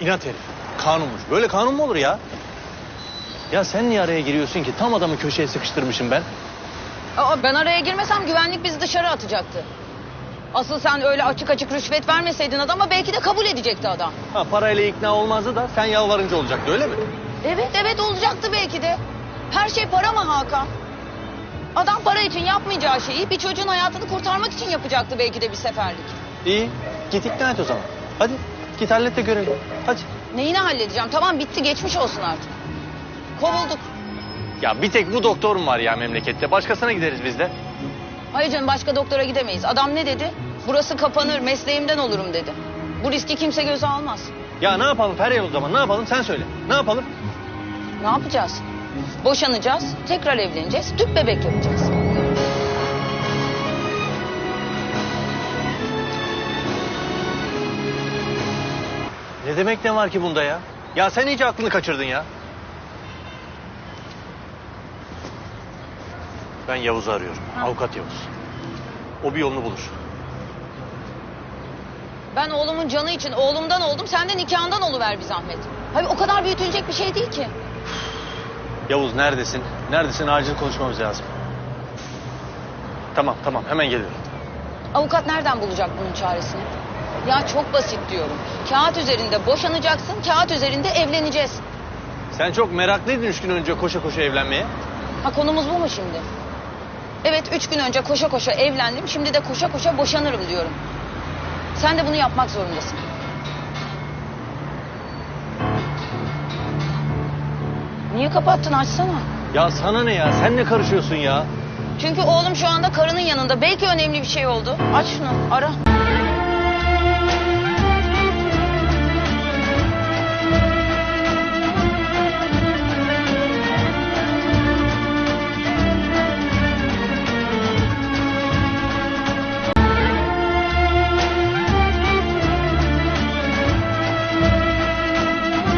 İnat herif. Kanunmuş. Böyle kanun mu olur ya? Ya sen niye araya giriyorsun ki? Tam adamı köşeye sıkıştırmışım ben. Aa, ben araya girmesem güvenlik bizi dışarı atacaktı. Asıl sen öyle açık açık rüşvet vermeseydin adama belki de kabul edecekti adam. Ha parayla ikna olmazdı da sen yalvarınca olacaktı öyle mi? Evet evet olacaktı belki de. Her şey para mı Hakan? Adam para için yapmayacağı şeyi bir çocuğun hayatını kurtarmak için yapacaktı belki de bir seferlik. İyi. Git ikna et o zaman. Hadi git hallet de görelim. Hadi. Neyini halledeceğim? Tamam bitti geçmiş olsun artık. Kovulduk. Ya bir tek bu doktorum var ya memlekette. Başkasına gideriz biz de. Hayır canım başka doktora gidemeyiz. Adam ne dedi? Burası kapanır mesleğimden olurum dedi. Bu riski kimse göze almaz. Ya ne yapalım Feryal o zaman? Ne yapalım sen söyle. Ne yapalım? Ne yapacağız? Boşanacağız, tekrar evleneceğiz, tüp bebek yapacağız. Ne demek ne var ki bunda ya? Ya sen iyice aklını kaçırdın ya. Ben Yavuz'u arıyorum. Avukat Yavuz. O bir yolunu bulur. Ben oğlumun canı için oğlumdan oldum, sen de nikahından oluver bir zahmet. Hayır o kadar büyütülecek bir şey değil ki. Yavuz neredesin? Neredesin? Acil konuşmamız lazım. Tamam tamam hemen geliyorum. Avukat nereden bulacak bunun çaresini? Ya çok basit diyorum. Kağıt üzerinde boşanacaksın, kağıt üzerinde evleneceğiz. Sen çok meraklıydın üç gün önce koşa koşa evlenmeye. Ha konumuz bu mu şimdi? Evet üç gün önce koşa koşa evlendim, şimdi de koşa koşa boşanırım diyorum. Sen de bunu yapmak zorundasın. Niye kapattın açsana. Ya sana ne ya? Sen ne karışıyorsun ya? Çünkü oğlum şu anda karının yanında. Belki önemli bir şey oldu. Aç şunu ara.